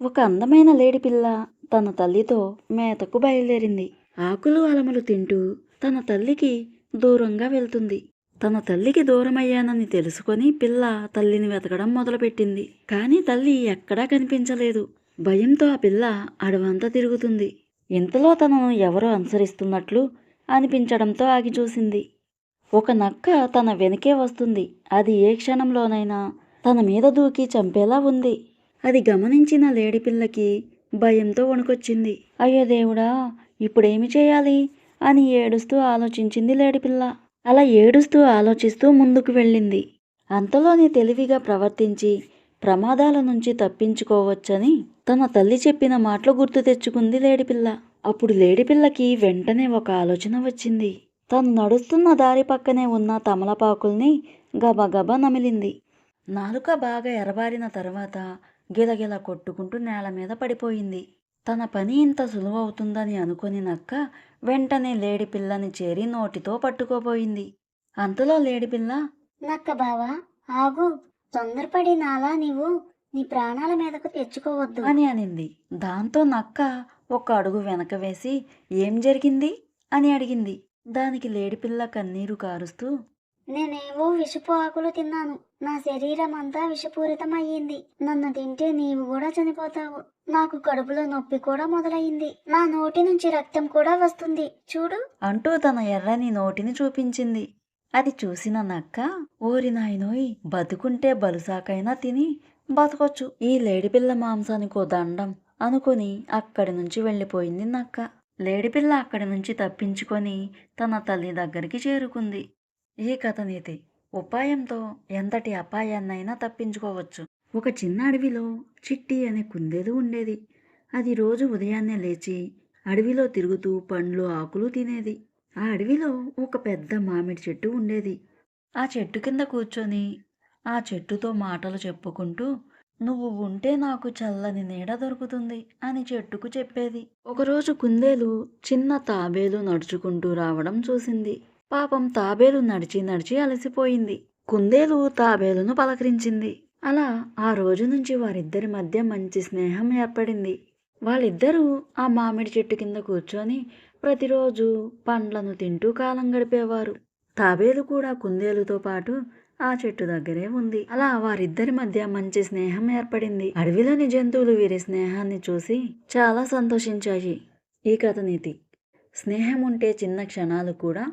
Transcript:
ఒక అందమైన లేడి పిల్ల తన తల్లితో మేతకు బయలుదేరింది. ఆకులు అలమలు తింటూ తన తల్లికి దూరంగా వెళ్తుంది. తన తల్లికి దూరమయ్యానని తెలుసుకొని పిల్ల తల్లిని వెతకడం మొదలుపెట్టింది. కానీ తల్లి ఎక్కడా కనిపించలేదు. భయంతో ఆ పిల్ల అడవంతా తిరుగుతుంది. ఇంతలో తనను ఎవరో అనుసరిస్తున్నట్లు అనిపించడంతో ఆగి చూసింది ఒక నక్క తన వెనకే వస్తుంది. అది ఏ క్షణంలోనైనా తన మీద దూకి చంపేలా ఉంది. అది గమనించిన లేడి పిల్లకి భయంతో వణుకొచ్చింది. అయ్యో దేవుడా ఇప్పుడేమి చేయాలి? అని ఏడుస్తూ ఆలోచించింది లేడిపిల్ల అలా ఏడుస్తూ ఆలోచిస్తూ ముందుకు వెళ్ళింది. అంతలోనే తెలివిగా ప్రవర్తించి ప్రమాదాల నుంచి తప్పించుకోవచ్చని తన తల్లి చెప్పిన మాటలు గుర్తు తెచ్చుకుంది లేడిపిల్ల అప్పుడు లేడిపిల్లకి వెంటనే ఒక ఆలోచన వచ్చింది. తను నడుస్తున్న దారి పక్కనే ఉన్న తమలపాకుల్ని గబగబా నమిలింది. నాలుక బాగా ఎరబారిన తర్వాత గిలగిల కొట్టుకుంటూ నేల మీద పడిపోయింది. తన పని ఇంత సులువవుతుందని అనుకుని నక్క వెంటనే లేడి పిల్లని చేరి నోటితో పట్టుకోబోయింది. అంతలో లేడిపిల్ల నక్క బావా ఆగు. తొందరపడి నాలా నీవు నీ ప్రాణాల మీదకు తెచ్చుకోవద్దు. అని అనింది. దాంతో నక్క ఒక అడుగు వెనక వేసి ఏం జరిగింది? అని అడిగింది. దానికి లేడిపిల్ల కన్నీరు కారుస్తూ నేనేవో విషపు ఆకులు తిన్నాను. నా శరీరం అంతా విషపూరితమయ్యింది. నన్ను తింటే నీవు కూడా చనిపోతావు. నాకు కడుపులో నొప్పి కూడా మొదలయ్యింది. నా నోటి నుంచి రక్తం కూడా వస్తుంది. చూడు. అంటూ తన ఎర్రని నోటిని చూపించింది. అది చూసిన నక్క ఓరి నాయనోయ్ బతుకుంటే బలుసాకైనా తిని బతకొచ్చు. ఈ లేడిపిల్ల మాంసానికో దండం అనుకుని అక్కడి నుంచి వెళ్ళిపోయింది నక్క. లేడిపిల్ల అక్కడి నుంచి తప్పించుకొని తన తల్లి దగ్గరికి చేరుకుంది. ఈ కథ నీతి ఉపాయంతో ఎంతటి అపాయాన్నైనా తప్పించుకోవచ్చు. ఒక చిన్న అడవిలో చిట్టి అనే కుందేలు ఉండేది. అది రోజు ఉదయాన్నే లేచి అడవిలో తిరుగుతూ పండ్లు ఆకులు తినేది. ఆ అడవిలో ఒక పెద్ద మామిడి చెట్టు ఉండేది. ఆ చెట్టు కింద కూర్చొని ఆ చెట్టుతో మాటలు చెప్పుకుంటూ నువ్వు ఉంటే నాకు చల్లని నీడ దొరుకుతుంది అని చెట్టుకు చెప్పేది. ఒకరోజు కుందేలు చిన్న తాబేలు నడుచుకుంటూ రావడం చూసింది. పాపం తాబేలు నడిచి నడిచి అలసిపోయింది. కుందేలు తాబేలును పలకరించింది. అలా ఆ రోజు నుంచి వారిద్దరి మధ్య మంచి స్నేహం ఏర్పడింది. వాళ్ళిద్దరూ ఆ మామిడి చెట్టు కింద కూర్చొని ప్రతిరోజు పండ్లను తింటూ కాలం గడిపేవారు. తాబేలు కూడా కుందేలుతో పాటు ఆ చెట్టు దగ్గరే ఉంది. అలా వారిద్దరి మధ్య మంచి స్నేహం ఏర్పడింది. అడవిలోని జంతువులు వీరి స్నేహాన్ని చూసి చాలా సంతోషించాయి. ఈ కథ నీతి. స్నేహం ఉంటే చిన్న క్షణాలు కూడా